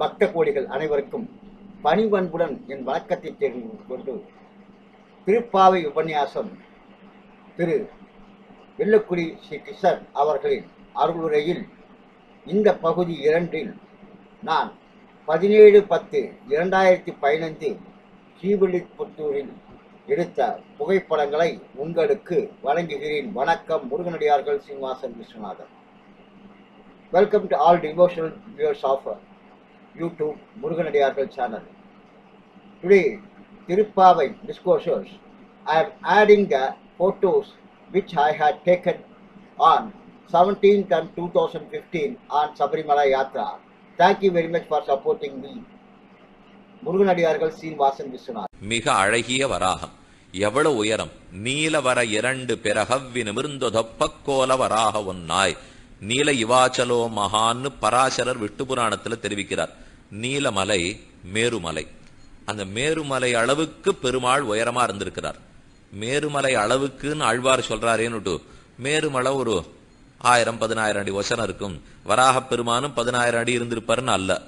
பக்த கோடிகள் அனைவருக்கும் பணிவன்புடன் என் வணக்கத்தை தெரிந்து கொண்டு திருப்பாவை உபன்யாசம் திரு வெள்ளக்குடி ஸ்ரீ கிருஷ்ணர் அவர்களின் அருளுரையில் இந்த பகுதி இரண்டில் நான் பதினேழு பத்து இரண்டாயிரத்தி பதினைந்து ஸ்ரீவில்லிபுத்தூரில் எடுத்த புகைப்படங்களை உங்களுக்கு வழங்குகிறேன். வணக்கம். Muruganadiyargal Srinivasan Viswanathan. Welcome to all devotional viewers of YouTube Muruganadiyargal channel today Thiruppavai discourses I am adding the photos which I had taken on 17th and 2015 on Sabarimala Yatra. Thank you very much for supporting me. முருகனடியார்கள் சீனிவாசன் விஸ்வநாத் மிக அழகிய வராகம் எவ்வளவு உயரம் நீலவர இரண்டு பிறகவ்வி நிமிர்ந்தொதப்பக்கோல வராக ஒன்னாய் நீல இவாச்சலோ மகான்னு பராசரர் விட்டு புராணத்துல தெரிவிக்கிறார். நீலமலை மேருமலை. அந்த மேருமலை அளவுக்கு பெருமாள் உயரமா இருந்திருக்கிறார். மேருமலை அளவுக்குன்னு ஆழ்வார் சொல்றாரேன்னுட்டு மேருமலை ஒரு ஆயிரம் பதினாயிரம் அடி வசனம் இருக்கும். வராக பெருமானும் பதினாயிரம் அடி இருந்திருப்பாருன்னு அல்ல.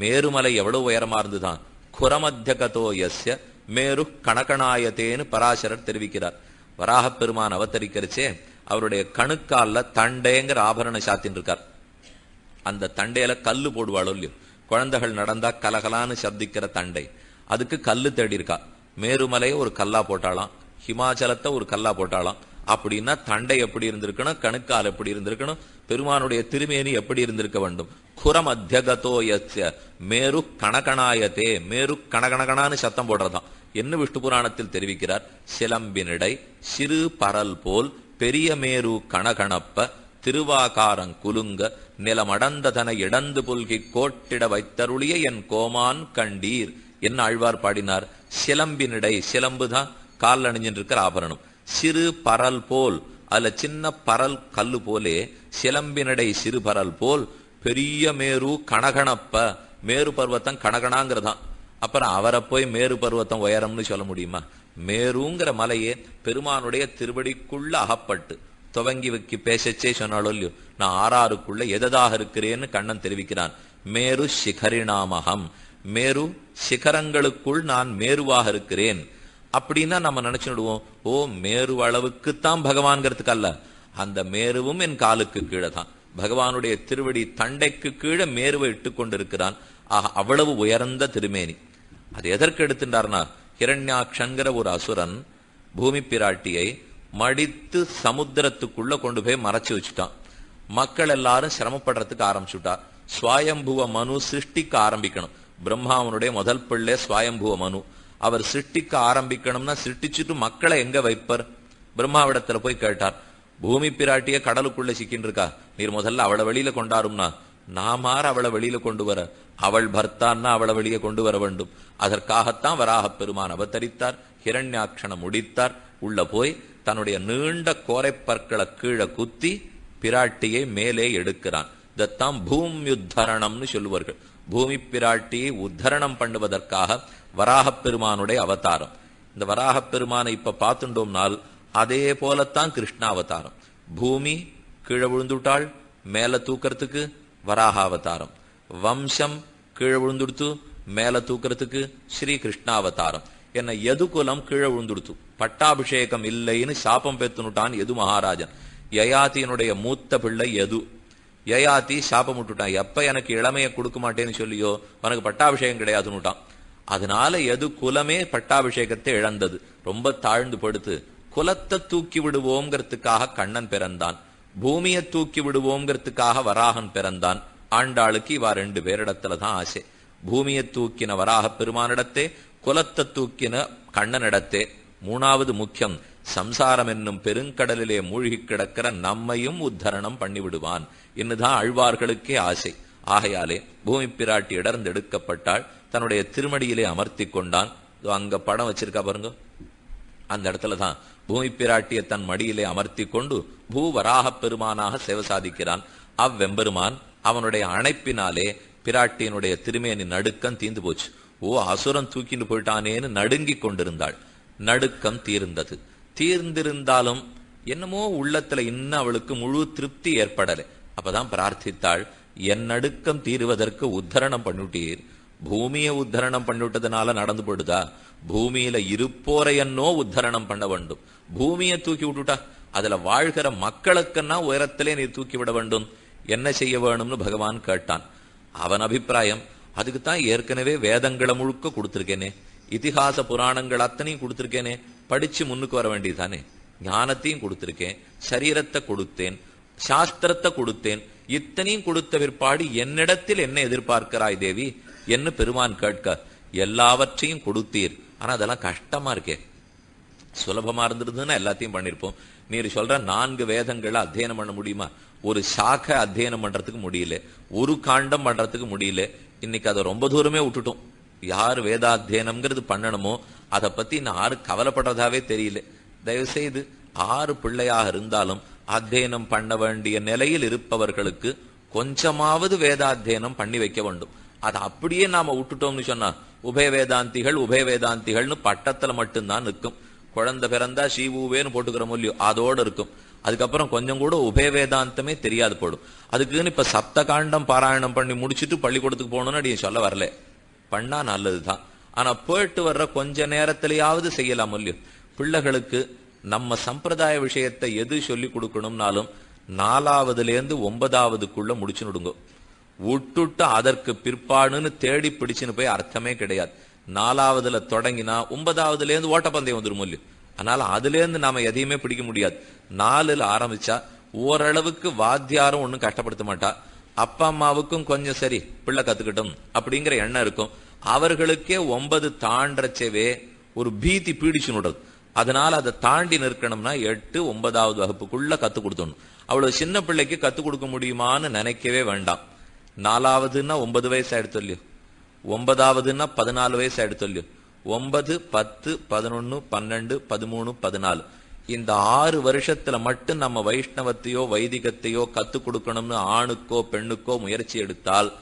மேருமலை எவ்வளவு உயரமா இருந்துதான். குரமத்தியகதோ யஸ்ய மேரு கணக்கணாயத்தேன்னு பராசரர் தெரிவிக்கிறார். வராக பெருமான் அவதரிக்கிறச்சே அவருடைய கணுக்கால தண்டைங்கிற ஆபரண சாத்தின்னு இருக்கார். அந்த தண்டையில கல்லு போடுவாளோ இல்லையோ. குழந்தைகள் நடந்தா கலகலான்னு சப்திக்கிற தண்டை. அதுக்கு கல்லு தேடி இருக்கா. மேருமலையை ஒரு கல்லா போட்டாலாம் ஹிமாச்சலத்தை ஒரு கல்லா போட்டாலாம் அப்படின்னா தண்டை எப்படி இருந்திருக்கணும்? கணுக்கால் எப்படி இருந்திருக்கணும்? பெருமானுடைய திருமேனி எப்படி இருந்திருக்க வேண்டும்? குரம் அத்தியகதோ யஸ்ய. மேரு கணகணாயத்தே மேரு கணகணகணான்னு சத்தம் போடுறதான். என்ன விஷ்ணு புராணத்தில் தெரிவிக்கிறார்? சிலம்பினிடை சிறு பரல் போல் பெரியமேரு கணகணப்ப திருவாகாரங் குலுங்க நிலமடந்ததன இடந்து புல்கி கோட்டிட வைத்தருளிய என் கோமான் கண்டீர். என்ன ஆழ்வார் பாடினார்? சிலம்பினிடை சிலம்புதான் கால் அணிஞ்சிட்டு இருக்கிற ஆபரணம். சிறு பரல் போல் அதுல சின்ன பரல் கல்லு போலே சிலம்பினடை சிறு பரல் போல் பெரிய மேரு கணகணப்ப. மேரு பர்வத்தம் கணகணாங்கிறதான். அப்புறம் அவரை போய் மேரு பர்வத்தம் உயரம்னு சொல்ல முடியுமா? மேருங்கிற மலையே பெருமானுடைய திருவடிக்குள்ள அகப்பட்டு. துவங்கி வைக்கி பேசச்சே சொன்னாலோ இல்லையோ? நான் ஆறாருக்குள்ள எததாக இருக்கிறேன்னு கண்ணன் தெரிவிக்கிறான். மேரு சிகரிணாமகம். மேரு சிகரங்களுக்குள் நான் மேருவாக இருக்கிறேன். அப்படின்னா நம்ம நினைச்சுடுவோம் ஓ மேரு அளவுக்குத்தான் பகவான்கிறதுக்கு அல்ல. அந்த மேருவும் என் காலுக்கு கீழே தான். பகவானுடைய திருவடி தண்டைக்கு கீழே மேருவை இட்டு கொண்டிருக்கிறான் ஆக அவ்வளவு உயர்ந்த திருமேனி. அது எதற்கு எடுத்துட்டார்னா ஹிரண்யாட்சங்கிற ஒரு அசுரன் பூமி பிராட்டியை மடித்து சமுத்திரத்துக்குள்ள கொண்டு போய் மறைச்சு வச்சுட்டான். மக்கள் எல்லாரும் சிரமப்படுறதுக்கு ஆரம்பிச்சுட்டா. சுவாயம்புவ மனு சிருஷ்டிக்க ஆரம்பிக்கணும். பிரம்மாவனுடைய முதல் பிள்ளை சுவாயம்புவ மனு. அவர் சிருஷ்டிக்க ஆரம்பிக்கணும்னா சிருஷ்டிச்சுட்டு மக்களை எங்க வைப்பர்? பிரம்மாவிடத்துல போய் கேட்டார். பூமி பிராட்டிய கடலுக்குள்ள சிக்கின்னு இருக்கா? நீர் முதல்ல அவளை வெளியில கொண்டாரும்னா. நாமார் அவளை வெளியில கொண்டு வர. அவள் பர்த்தான்னா அவளை வெளியே கொண்டு வர வேண்டும். அதற்காகத்தான் வராக பெருமான் அவதரித்தார். ஹிரண்யாட்சணம் முடித்தார். உள்ள போய் தன்னுடைய நீண்ட கோரைப்பற்களை கீழே குத்தி பிராட்டியை மேலே எடுக்கிறான். இதத்தான் பூமியுத்தரணம்னு சொல்லுவார்கள். பூமி பிராட்டியை உத்தரணம் பண்ணுவதற்காக வராகப் பெருமானுடைய அவதாரம். இந்த வராகப் பெருமானை இப்ப பார்த்துட்டோம்னால் அதே போலத்தான் கிருஷ்ண அவதாரம் பூமி கீழே விழுந்துட்டாள் மேல தூக்கறதுக்கு வராகாவதாரம். வம்சம் கீழே விழுந்துடுத்து மேல தூக்கிறதுக்கு ஸ்ரீ கிருஷ்ணாவதாரம் என்ன எது குலம் கீழே விழுந்துடுத்து? பட்டாபிஷேகம் இல்லைன்னு சாபம் பெத்துனுட்டான் எது மகாராஜன்? யயாத்தியினுடைய மூத்த பிள்ளை எது? யயாத்தி சாபம் விட்டுட்டான். எப்ப எனக்கு இளமையை கொடுக்க மாட்டேன்னு சொல்லியோ உனக்கு பட்டாபிஷேகம் கிடையாதுன்னுட்டான். அதனால எது குலமே பட்டாபிஷேகத்தை இழந்தது. ரொம்ப தாழ்ந்து படுத்து குலத்தை தூக்கி விடுவோங்கிறதுக்காக கண்ணன் பிறந்தான். பூமியை தூக்கி விடுவோங்கிறதுக்காக வராகன் பிறந்தான். ஆண்டாளுக்கு இவா ரெண்டு பேரிடத்துல தான் ஆசை. பூமியை தூக்கின வராக பெருமானிடத்தே குலத்தை தூக்கின கண்ணனிடத்தே. மூணாவது முக்கியம் சம்சாரம் என்னும் பெருங்கடலிலே மூழ்கி கிடக்கிற நம்மையும் உத்தரணம் பண்ணிவிடுவான். என்னதான் அழ்வார்களுக்கே ஆசை. ஆகையாலே பூமி பிராட்டி இடர்ந்து எடுக்கப்பட்டாள். தன்னுடைய திருமடியிலே அமர்த்தி கொண்டான். அங்க படம் வச்சிருக்கா பாருங்க. அந்த இடத்துல தான் பூமி பிராட்டியை தன் மடியிலே அமர்த்தி கொண்டு பூவராகப் பெருமானாக சேவை சாதிக்கிறான். அவ்வெம்பெருமான் அவனுடைய அணைப்பினாலே பிராட்டியினுடைய திருமேனி நடுக்கம் தீந்து போச்சு. ஓ அசுரன் தூக்கிட்டு போயிட்டானேன்னு நடுங்கி கொண்டிருந்தாள். நடுக்கம் தீர்ந்தது. தீர்ந்திருந்தாலும் என்னமோ உள்ளத்துல இன்னும் அவளுக்கு முழு திருப்தி ஏற்படலை. அப்பதான் பிரார்த்தித்தாள் என் நடுக்கம் தீருவதற்கு உத்தரணம் பண்ணிட்டீர். பூமியை உத்தரணம் பண்ணிவிட்டதுனால நடந்து போடுதா பூமியில இருப்போரையன்னோ உத்தரணம் பண்ண வேண்டும். பூமியை தூக்கி விட்டுட்டா? அதுல வாழ்கிற மக்களுக்குன்னா உயரத்திலே நீ தூக்கி விட வேண்டும். என்ன செய்ய வேணும்னு பகவான் கேட்டான். அவன் அபிப்பிராயம் அதுக்கு தான் ஏற்கனவே வேதங்களை முழுக்க கொடுத்துருக்கேனே. இதிகாச புராணங்கள் அத்தனையும் கொடுத்திருக்கேனே. படிச்சு முன்னுக்கு வர வேண்டியதானே ஞானத்தையும் கொடுத்துருக்கேன். சரீரத்தை கொடுத்தேன். சாஸ்திரத்தை கொடுத்தேன். இத்தனையும் கொடுத்த பிற்பாடு என்னிடத்தில் என்ன எதிர்பார்க்கிறாய் தேவி? என்ன பெருமான் கேட்க எல்லாவற்றையும் கொடுத்தீர். ஆனா அதெல்லாம் கஷ்டமா இருக்கே. சுலபமா இருந்திருந்ததுன்னா எல்லாத்தையும் பண்ணிருப்போம். நீர் சொல்ற நான்கு வேதங்களை அத்தியனம் பண்ண முடியுமா? ஒரு சாக அத்தியனம் பண்றதுக்கு முடியல. ஒரு காண்டம் பண்றதுக்கு முடியல. இன்னைக்கு அதை ரொம்ப தூரமே விட்டுட்டோம். யார் வேதாத்தியனம்ங்கிறது பண்ணணுமோ அதை பத்தி நான் யாரும் கவலைப்படுறதாவே தெரியல. தயவு செய்து ஆறு பிள்ளையாக இருந்தாலும் அத்தியனம் பண்ண வேண்டிய நிலையில் இருப்பவர்களுக்கு கொஞ்சமாவது வேதாத்தியனம் பண்ணி வைக்க வேண்டும். அதை அப்படியே நாம விட்டுட்டோம்னு சொன்னா உபய வேதாந்திகள் உபய வேதாந்திகள்னு பட்டத்துல மட்டும்தான் நிற்கும். குழந்தை பிறந்தா சீவுவேன்னு போட்டுக்கிற மூலியம் அதோட இருக்கும். அதுக்கப்புறம் கொஞ்சம் கூட உபய வேதாந்தமே தெரியாது போடும். அதுக்குன்னு இப்ப சப்த காண்டம் பாராயணம் பண்ணி முடிச்சுட்டு பள்ளிக்கூடத்துக்கு போகணும்னு நீ சொல்ல வரல. பண்ணா நல்லதுதான். ஆனா போயிட்டு வர்ற கொஞ்ச நேரத்திலேயாவது செய்யலாம் இல்லையோ பிள்ளைகளுக்கு நம்ம சம்பிரதாய விஷயத்தை எது சொல்லி கொடுக்கணும்னாலும் நாலாவதுல இருந்து ஒன்பதாவதுக்குள்ள முடிச்சுடுங்க விட்டுட்டு அதற்கு பிற்பாடுன்னு தேடி பிடிச்சுன்னு போய் அர்த்தமே கிடையாது. நாலாவதுல தொடங்கினா ஒன்பதாவதுல இருந்து ஓட்டப்பந்தயம் வந்துரும் இல்லையோ? அதனால அதுல இருந்து நாம எதையுமே பிடிக்க முடியாது. நாலுல ஆரம்பிச்சா ஓரளவுக்கு வாத்தியாரும் ஒண்ணும் கஷ்டப்படுத்த மாட்டா. அப்பா அம்மாவுக்கும் கொஞ்சம் சரி பிள்ளை கத்துக்கிட்டோம் அப்படிங்கிற எண்ணம் இருக்கும். அவர்களுக்கே ஒன்பது தாண்டச்சவே ஒரு பீதி பீடிச்சு நடுறது அதனால அதை தாண்டி நிற்கணும்னா எட்டு ஒன்பதாவது வகுப்புக்குள்ள கத்து கொடுத்தணும் அவ்வளவு சின்ன பிள்ளைக்கு கத்து கொடுக்க முடியுமான்னு நினைக்கவே வேண்டாம். நாலாவதுன்னா ஒன்பது வயசு ஆயிடுத்து இல்லையோ ஒன்பதாவதுன்னா பதினாலு வயசு ஆயிடுத்து இல்லையோ ஒன்பது பத்து பதினொன்னு பன்னெண்டு பதிமூணு பதினாலு. இந்த ஆறு வருஷத்துல மட்டும் நம்ம வைஷ்ணவத்தையோ வைதிகத்தையோ கத்துக் கொடுக்கணும்னு ஆணுக்கோ பெண்ணுக்கோ முயற்சி எடுத்தால்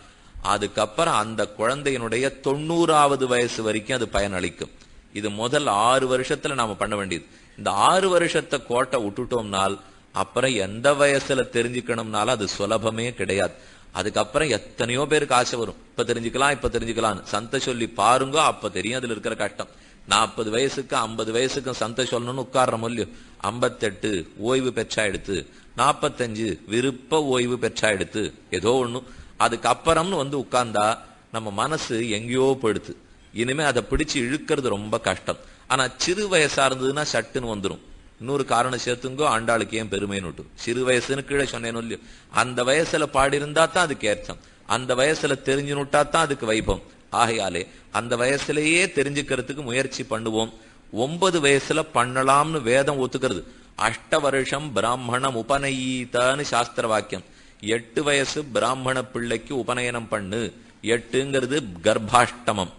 அதுக்கப்புறம் அந்த குழந்தையினுடைய தொண்ணூறாவது வயசு வரைக்கும் அது பயனளிக்கும். இது முதல் ஆறு வருஷத்துல நாம பண்ண வேண்டியது. இந்த ஆறு வருஷத்தை கோட்டை விட்டுட்டோம்னால் அப்புறம் எந்த வயசுல தெரிஞ்சுக்கணும்னாலும் அது சுலபமே கிடையாது. அதுக்கப்புறம் எத்தனையோ பேருக்கு ஆசை வரும். இப்ப தெரிஞ்சுக்கலாம் இப்ப தெரிஞ்சுக்கலாம் சந்தை சொல்லி பாருங்க அப்ப தெரியும் அதுல இருக்கிற கஷ்டம் நாற்பது வயசுக்கு ஐம்பது வயசுக்கும் சந்தை சொல்லணும்னு உட்கார்ற இல்லையோ ஐம்பத்தெட்டு ஓய்வு பெற்றா எடுத்து நாற்பத்தஞ்சு விருப்ப ஓய்வு பெற்றா எடுத்து ஏதோ ஒண்ணு. அதுக்கப்புறம்னு வந்து உட்கார்ந்தா நம்ம மனசு எங்கேயோ போயிடுது. இனிமே அதை பிடிச்சு இழுக்கிறது ரொம்ப கஷ்டம். ஆனா சிறு வயசா இருந்ததுன்னா சட்டுன்னு வந்துடும் இன்னொரு காரணம் சேர்த்துங்கோ ஆண்டாளுக்கு ஏன் பெருமைன்னு சிறு வயசுன்னு கீழே சொன்னேன்னு இல்லையோ. அந்த வயசுல பாடியிருந்தா தான் அதுக்கு ஏற்றம். அந்த வயசுல தெரிஞ்சுனுட்டா தான் அதுக்கு வைபம் ஆகையாலே அந்த வயசுலயே தெரிஞ்சுக்கிறதுக்கு முயற்சி பண்ணுவோம். ஒன்பது வயசுல பண்ணலாம்னு வேதம் ஒத்துக்கிறது. அஷ்ட வருஷம் பிராமணம் உபநயீதான்னு சாஸ்திர வாக்கியம் எட்டு வயசு பிராமண பிள்ளைக்கு உபநயனம் பண்ணு. எட்டுங்கிறது கர்ப்பாஷ்டமம்.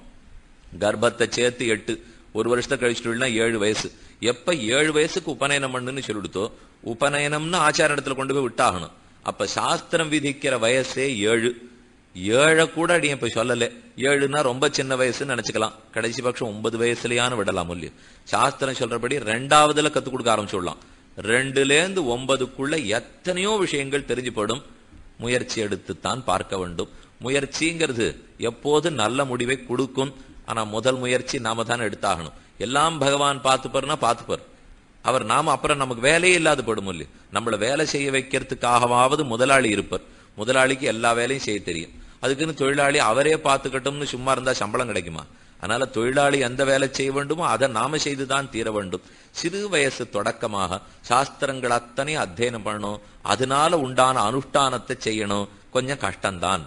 கர்ப்பத்தை சேர்த்து எட்டு. ஒரு வருஷத்தை கழிச்சுட்டுனா ஏழு வயசு. எப்ப ஏழு வயசுக்கு உபநயனம் பண்ணுன்னு சொல்லிடுத்தோ உபநயனம்னு ஆச்சார இடத்துல கொண்டு போய் விட்டாகணும். அப்ப சாஸ்திரம் விதிக்கிற வயசே ஏழு. ஏழை கூட அடி இப்ப சொல்லல. ஏழுனா ரொம்ப சின்ன வயசுன்னு நினைச்சுக்கலாம். கடைசி பட்சம் ஒன்பது வயசுலயானு விடலாம் இல்லையோ? சாஸ்திரம் சொல்றபடி ரெண்டாவதுல கத்து கொடுக்க ஆரம்பிச்சுடலாம். ரெண்டுல இருந்து ஒன்பதுக்குள்ள எத்தனையோ விஷயங்கள் தெரிஞ்சுப்படும். முயற்சி எடுத்துத்தான் பார்க்க வேண்டும். முயற்சிங்கிறது எப்போது நல்ல முடிவை கொடுக்கும். ஆனா முதல் முயற்சி நாம தான் எடுத்தாகணும். எல்லாம் பகவான் பார்த்துப்பாருன்னா பார்த்துப்பார். அவர் நாம அப்புறம் நமக்கு வேலையே இல்லாத படும் இல்லையா? நம்மள வேலை செய்ய வைக்கிறதுக்காகவாவது முதலாளி இருப்பார். முதலாளிக்கு எல்லா வேலையும் செய்ய தெரியும். அதுக்குன்னு தொழிலாளி அவரே பார்த்துக்கட்டும்னு சும்மா இருந்தா சம்பளம் கிடைக்குமா? அதனால தொழிலாளி எந்த வேலை செய்ய வேண்டுமோ அதை நாம செய்துதான் தீர வேண்டும். சிறு வயசு தொடக்கமாக சாஸ்திரங்கள் அத்தனை அத்தியனம் பண்ணணும். அதனால உண்டான அனுஷ்டானத்தை செய்யணும். கொஞ்சம் கஷ்டம்தான்.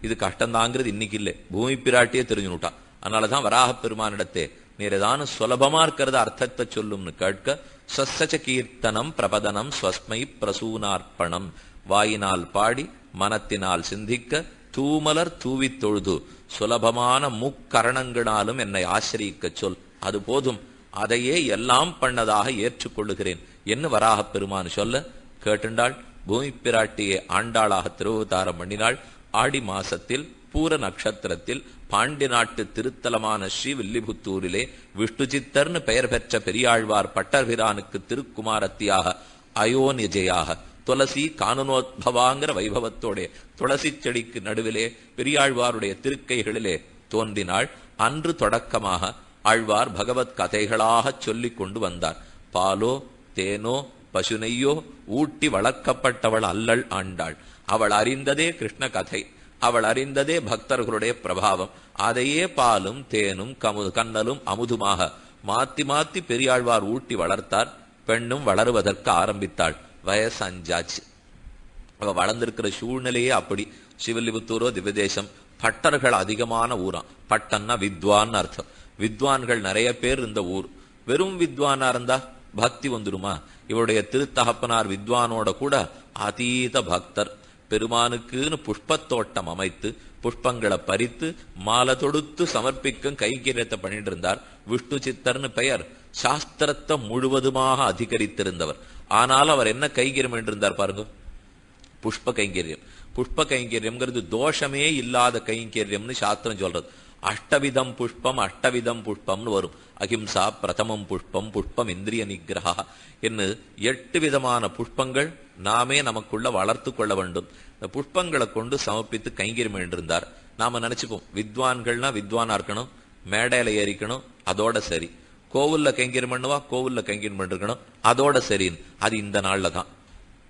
இது கஷ்டம்தாங்கிறது இன்னைக்கு இல்லை. பூமி பிராட்டியே தெரிஞ்சுனுட்டா அதனாலதான் வராக பெருமானிடத்தே நீர் ஏதானும் சுலபமா இருக்கிறத அர்த்தத்தை சொல்லும்னு கேட்க சொசச்ச கீர்த்தனம் பிரபதனம் ஸ்வஸ்மை பிரசூனார்ப்பணம். வாயினால் பாடி மனத்தினால் சிந்திக்க தூமலர் தூவி தொழுது. சுலபமான முக்கரணங்களாலும் என்னை ஆசிரியிக்க சொல். அது போதும். அதையே எல்லாம் பண்ணதாக ஏற்றுக்கொள்ளுகிறேன். என்ன வராக பெருமான் சொல்ல? கேட்டுண்டாள் பூமி பிராட்டியை ஆண்டாளாக திருவதாரம் பண்ணினாள். ஆடி மாசத்தில் பூர நட்சத்திரத்தில் பாண்டி நாட்டு திருத்தலமான ஸ்ரீ வில்லிபுத்தூரிலே சித்தர்னு பெயர் பெற்ற பெரியாழ்வார் பட்டர்பிரானுக்கு திருக்குமாரத்தியாக அயோனிஜையாக துளசி கானனோத்பவாங்கிற வைபவத்தோட துளசி செடிக்கு நடுவிலே பெரியாழ்வாருடைய திருக்கைகளிலே தோன்றினாள். அன்று தொடக்கமாக ஆழ்வார் பகவத் கதைகளாக சொல்லிக் கொண்டு வந்தார். பாலோ தேனோ பசுனையோ ஊட்டி வளர்க்கப்பட்டவள் அல்லள் ஆண்டாள். அவள் அறிந்ததே கிருஷ்ண கதை அவள் அறிந்ததே பக்தர்களுடைய பிரபாவம். அதையே பாலும் தேனும் கமு கண்ணலும் அமுதுமாக மாத்தி மாத்தி பெரியாழ்வார் ஊட்டி வளர்த்தார். பெண்ணும் வளருவதற்கு ஆரம்பித்தாள். வயசு அஞ்சாச்சு அவ வளர்ந்திருக்கிற சூழ்நிலையே அப்படி. சிவலிபுத்தூரோ திவதேசம் பட்டர்கள் அதிகமான ஊராம். பட்டன்னா வித்வான் அர்த்தம். வித்வான்கள் நிறைய பேர் இந்த ஊர். வெறும் வித்வானா இருந்தா பக்தி வந்துருமா? இவருடைய திருத்தகப்பனார் வித்வானோட கூட அதீத பக்தர். பெருமானுக்குன்னு புஷ்பத்தோட்டம் அமைத்து புஷ்பங்களை பறித்து மாலை தொடுத்து சமர்ப்பிக்கும் கைங்கரியத்தை பண்ணிட்டு இருந்தார். விஷ்ணு சித்தர்னு பெயர். சாஸ்திரத்தை முழுவதுமாக அதிகரித்திருந்தவர். ஆனால் அவர் என்ன கைங்கரியம் இருந்தார் பாருங்க. புஷ்ப கைங்கரியம். புஷ்ப கைங்கரியம்ங்கிறது தோஷமே இல்லாத கைங்கரியம்னு சாஸ்திரம் சொல்றது. அஷ்டவிதம் புஷ்பம் அஷ்டவிதம் புஷ்பம்னு வரும். அகிம்சா பிரதமம் புஷ்பம் புஷ்பம் இந்திரிய நிகிரகா என்று எட்டு விதமான புஷ்பங்கள் நாமே நமக்குள்ள வளர்த்து கொள்ள வேண்டும். இந்த புஷ்பங்களை கொண்டு சமர்ப்பித்து கைங்கரியம் என்றிருந்தார் நாம நினைச்சுப்போம் வித்வான்கள்னா வித்வானா இருக்கணும் மேடையில ஏறிக்கணும் அதோட சரி. கோவில்ல கைங்கரியம் பண்ணுவா கோவில்ல கைங்கரியம் பண்ணிருக்கணும் அதோட சரின்னு. அது இந்த நாள்ல தான்.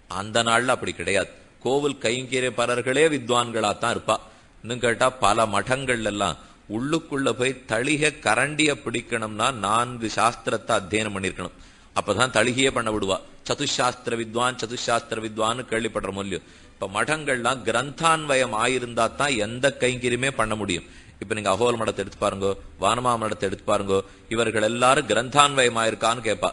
அந்த நாள்ல அப்படி கிடையாது. கோவில் கைங்கரியப்பரர்களே வித்வான்களா தான் இருப்பா. இன்னும் கேட்டா பல மடங்கள் எல்லாம் உள்ளுக்குள்ள போய் தளிக கரண்டிய பிடிக்கணும்னா நான்கு சாஸ்திரத்தை அத்தியனம் பண்ணிருக்கணும். அப்பதான் தளிகையே பண்ண விடுவா. சதுஷாஸ்திர வித்வான் சதுஷாஸ்திர வித்வான்னு கேள்விப்படுற மூலியம் இப்ப மடங்கள்லாம் கிரந்தான்வயம் ஆயிருந்தா தான் எந்த கைங்கரியுமே பண்ண முடியும். இப்ப நீங்க அகோல் மடத்தை எடுத்து பாருங்க வானமா மடத்தை எடுத்து பாருங்கோ இவர்கள் எல்லாரும் கிரந்தான்வயம் ஆயிருக்கான்னு கேட்பா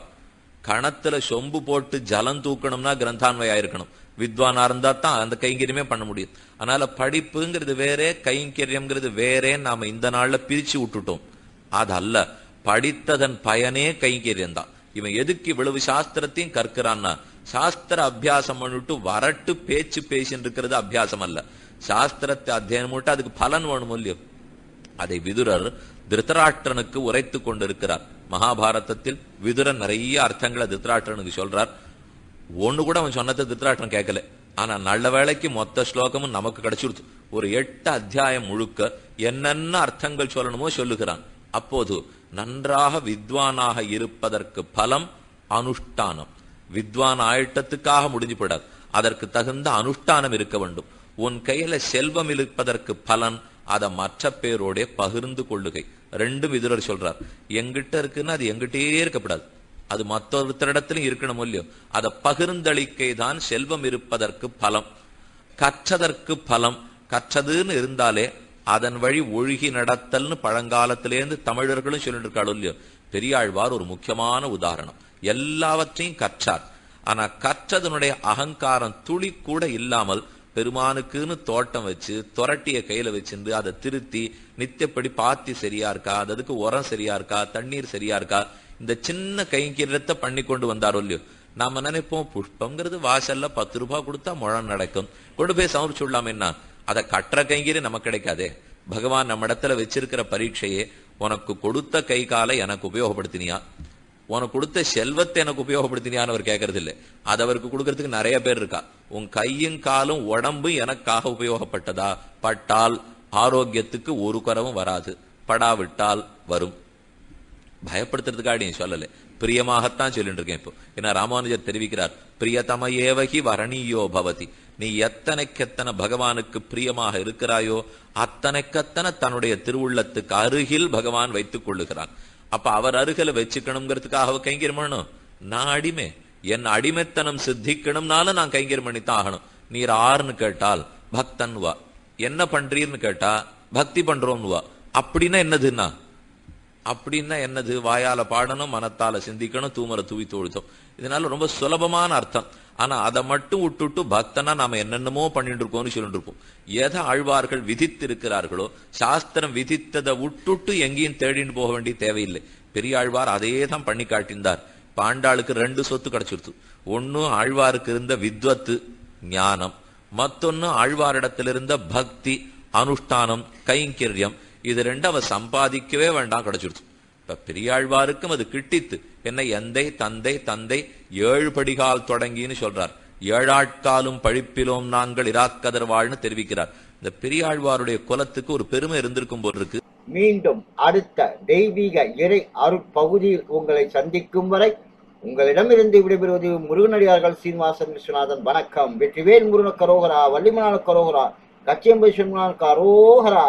கணத்துல சொம்பு போட்டு ஜலம் தூக்கணும்னா கிரந்தான்வயம் ஆயிருக்கணும். வித்வானா இருந்தா தான் அந்த கைங்கரியமே பண்ண முடியும். அதனால படிப்புங்கிறது வேற கைங்கரியம்ங்கிறது வேறேன்னு நாம இந்த நாள்ல பிரிச்சு விட்டுட்டோம். அது அல்ல படித்ததன் பயனே கைங்கரியம் தான். இவன் எதுக்கு இவ்வளவு சாஸ்திரத்தையும் கற்கிறான்னா சாஸ்திர அபியாசம் பண்ணிட்டு வரட்டு பேச்சு பேசின்னு இருக்கிறது அபியாசம் அல்ல. சாஸ்திரத்தை அத்தியனம் பண்ணிட்டு அதுக்கு பலன் வேணும் இல்லையோ? அதை விதுரர் திருத்தராஷ்டிரனுக்கு உரைத்து கொண்டிருக்கிறார். மகாபாரதத்தில் விதுரன் நிறைய அர்த்தங்களை திருத்தராஷ்டிரனுக்கு சொல்றார். ஒன்னு கூட அவன் சொன்னதை திருத்தராட்டம் கேட்கல. ஆனா நல்ல வேளைக்கு மொத்த ஸ்லோகமும் நமக்கு கிடைச்சிருது ஒரு எட்டு அத்தியாயம் முழுக்க என்னென்ன அர்த்தங்கள் சொல்லணுமோ சொல்லுகிறான். அப்போது நன்றாக வித்வானாக இருப்பதற்கு பலம் அனுஷ்டானம். வித்வான் ஆயிட்டத்துக்காக முடிஞ்சு போடாது அதற்கு தகுந்த அனுஷ்டானம் இருக்க வேண்டும். உன் கையில செல்வம் இருப்பதற்கு பலன் அதை மற்ற பேரோட பகிர்ந்து கொள்ளுகை. ரெண்டும் இதுரர் சொல்றார். எங்கிட்ட இருக்குன்னா அது எங்கிட்டே இருக்கப்படாது. அது மற்றொருத்தரிடத்திலும் இருக்கணும் இல்லையோ? அதை பகிர்ந்தளிக்கை தான் செல்வம் இருப்பதற்கு பலம். கற்றதற்கு பலம். கற்றதுன்னு இருந்தாலே அதன் வழி ஒழுகி நடத்தல்னு பழங்காலத்திலேருந்து தமிழர்களும் சொல்லிட்டு இருக்காளோ இல்லையோ? பெரியாழ்வார் ஒரு முக்கியமான உதாரணம். எல்லாவற்றையும் கற்றார். ஆனா கற்றதனுடைய அகங்காரம் துளி கூட இல்லாமல் பெருமானுக்குன்னு தோட்டம் வச்சு துரட்டிய கையில வச்சிருந்து அதை திருத்தி நித்தியப்படி பாத்தி சரியா இருக்கா? அது அதுக்கு உரம் சரியா இருக்கா? தண்ணீர் சரியா இருக்கா? இந்த சின்ன கைங்கரியத்தை பண்ணி கொண்டு வந்தாரோ இல்லையோ? நாம நினைப்போம் புஷ்பங்கிறது வாசல்ல பத்து ரூபாய் கொடுத்தா முழம் நடக்கும். கொண்டு போய் சமரிச்சு விடலாம் என்ன? அதை கட்டுற கைங்கரியம் நமக்கு கிடைக்காதே. பகவான் நம்ம இடத்துல வச்சிருக்கிற பரீட்சையே உனக்கு கொடுத்த கை காலை எனக்கு உபயோகப்படுத்தினியா? உனக்கு கொடுத்த செல்வத்தை எனக்கு உபயோகப்படுத்தினியான்னு அவர் கேட்கறது இல்லை அது அவருக்கு கொடுக்கறதுக்கு நிறைய பேர் இருக்கா. உன் கையும் காலும் உடம்பும் எனக்காக உபயோகப்பட்டதா? பட்டால் ஆரோக்கியத்துக்கு ஒரு குறவும் வராது. படாவிட்டால் வரும். பயப்படுத்துறதுக்காக நீ சொல்லல. பிரியமாகத்தான் சொல்லிட்டு இருக்கேன் இப்போ. ஏன்னா ராமானுஜர் தெரிவிக்கிறார் பிரியதம ஏவகி வரணீயோ பவதி. நீ எத்தனைக்கெத்தனை பகவானுக்கு பிரியமாக இருக்கிறாயோ அத்தனைக்கத்தனை தன்னுடைய திருவுள்ளத்துக்கு அருகில் பகவான் வைத்துக் கொள்ளுகிறான். அப்ப அவர் அருகில வச்சுக்கணுங்கிறதுக்காக அவ நான் அடிமை. என் அடிமைத்தனம் சித்திக்கணும்னாலும் நான் கைங்கரியம் பண்ணித்தான் ஆகணும். நீர் ஆறுன்னு கேட்டால் பக்தன் வா என்ன பண்றீர்னு கேட்டா பக்தி பண்றோம்னு வா அப்படின்னா என்னதுன்னா? அப்படின்னா என்னது? வாயால பாடணும் மனத்தால சிந்திக்கணும் தூமரை தூவி தொழுத்தோம் இதனால ரொம்ப சுலபமான அர்த்தம். ஆனா அதை மட்டும் விட்டுட்டு பக்தனா நாம என்னென்னமோ பண்ணிட்டு இருக்கோம்னு சொல்லிட்டு இருப்போம். எதை ஆழ்வார்கள் விதித்திருக்கிறார்களோ சாஸ்திரம் விதித்ததை விட்டுட்டு எங்கேயும் தேடின்னு போக வேண்டிய தேவையில்லை. பெரிய ஆழ்வார் அதே தான் பண்ணி காட்டியிருந்தார். பாண்டாளுக்கு ரெண்டு சொத்து கிடைச்சிருத்து ஒன்னு ஆழ்வாருக்கு இருந்த வித்வத்து ஞானம். மத்தொன்னு ஆழ்வாரிடத்திலிருந்த பக்தி அனுஷ்டானம் கைங்கரியம். இது ரெண்டு அவன் சம்பாதிக்கவே வேண்டாம் கிடைச்சிருச்சு இப்ப பெரியாழ்வாருக்கும் அது கிட்டித்து என்ன எந்தை தந்தை தந்தை ஏழு படிகால் தொடங்கின்னு சொல்றார். ஏழாட்காலும் பழிப்பிலோம் நாங்கள் இராக்கதர் வாழ்னு தெரிவிக்கிறார். இந்த பெரியாழ்வாருடைய குலத்துக்கு ஒரு பெருமை இருந்திருக்கும் போல் இருக்கு. மீண்டும் அடுத்த தெய்வீக இறை அருட்பகுதியில் உங்களை சந்திக்கும் வரை உங்களிடமிருந்து விடைபெறுவது முருகனடியார்கள் சீனிவாசன் விஸ்வநாதன். வணக்கம். வெற்றிவேல் முருகன கரோகரா வள்ளிமனான கரோகரா கச்சியம்பை சொன்னான் கரோகரா.